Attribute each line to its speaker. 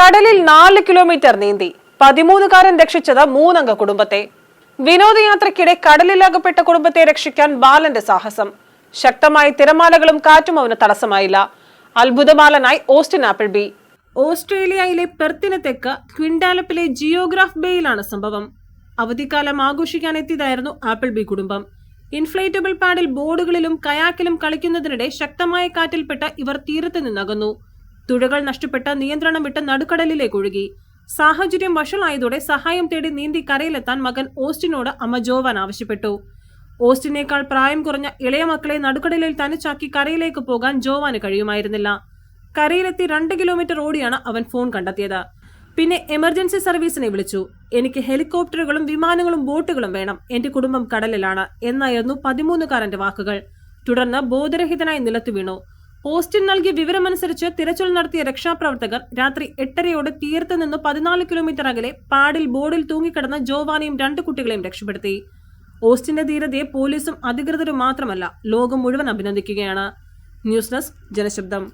Speaker 1: കടലിൽ നാല് കിലോമീറ്റർ നീന്തി പതിമൂന്നുകാരൻ രക്ഷിച്ചത് മൂന്നംഗ കുടുംബത്തെ. വിനോദയാത്രയ്ക്കിടെ കടലിലകപ്പെട്ട കുടുംബത്തെ രക്ഷിക്കാൻ ബാലന്റെ സാഹസം. ശക്തമായ തിരമാലകളും കാറ്റും അവന് തടസ്സമായില്ല. അത്ഭുതമാലനായി ഓസ്റ്റിൻ ആപ്പിൾ ബി. ഓസ്ട്രേലിയയിലെ പെർത്തിന് തെക്ക് ക്വിൻഡാലപ്പിലെ ജിയോഗ്രാഫ് ബേയിലാണ് സംഭവം. അവധിക്കാലം ആഘോഷിക്കാൻ എത്തിയതായിരുന്നു ആപ്പിൾ ബി കുടുംബം. ഇൻഫ്ലേറ്റബിൾ പാഡിൽ ബോർഡുകളിലും കയാക്കിലും കളിക്കുന്നതിനിടെ ശക്തമായ കാറ്റിൽപ്പെട്ട ഇവർ തീരത്ത് നിന്നകന്നു. തുഴകൾ നഷ്ടപ്പെട്ട് നിയന്ത്രണം വിട്ട് നടുക്കടലിലേക്ക് ഒഴുകി. സാഹചര്യം വഷളായതോടെ സഹായം തേടി നീന്തി കരയിലെത്താൻ മകൻ ഓസ്റ്റിനോട് അമ്മ ജോവാൻ ആവശ്യപ്പെട്ടു. ഓസ്റ്റിനേക്കാൾ പ്രായം കുറഞ്ഞ ഇളയ മക്കളെ നടുക്കടലിൽ തനിച്ചാക്കി കരയിലേക്ക് പോകാൻ ജോവാന് കഴിയുമായിരുന്നില്ല. കരയിലെത്തി രണ്ട് കിലോമീറ്റർ ഓടിയാണ് അവൻ ഫോൺ കണ്ടെത്തിയത്. പിന്നെ എമർജൻസി സർവീസിനെ വിളിച്ചു. എനിക്ക് ഹെലികോപ്റ്ററുകളും വിമാനങ്ങളും ബോട്ടുകളും വേണം. എന്റെ കുടുംബം കടലിലാണ് എന്നായിരുന്നു പതിമൂന്നുകാരന്റെ വാക്കുകൾ. തുടർന്ന് ബോധരഹിതനായി നിലത്തു വീണു. ഓസ്റ്റിൻ നൽകിയ വിവരമനുസരിച്ച് തിരച്ചിൽ നടത്തിയ രക്ഷാപ്രവർത്തകർ രാത്രി എട്ടരയോടെ തീരത്ത് നിന്ന് പതിനാല് കിലോമീറ്റർ അകലെ പാടിൽ ബോർഡിൽ തൂങ്ങിക്കിടന്ന ജോവാനെയും രണ്ട് കുട്ടികളെയും രക്ഷപ്പെടുത്തി. ഓസ്റ്റിന്റെ ധീരതയെ പോലീസും അധികൃതരും മാത്രമല്ല ലോകം മുഴുവൻ അഭിനന്ദിക്കുകയാണ്. News desk ജനശബ്ദം.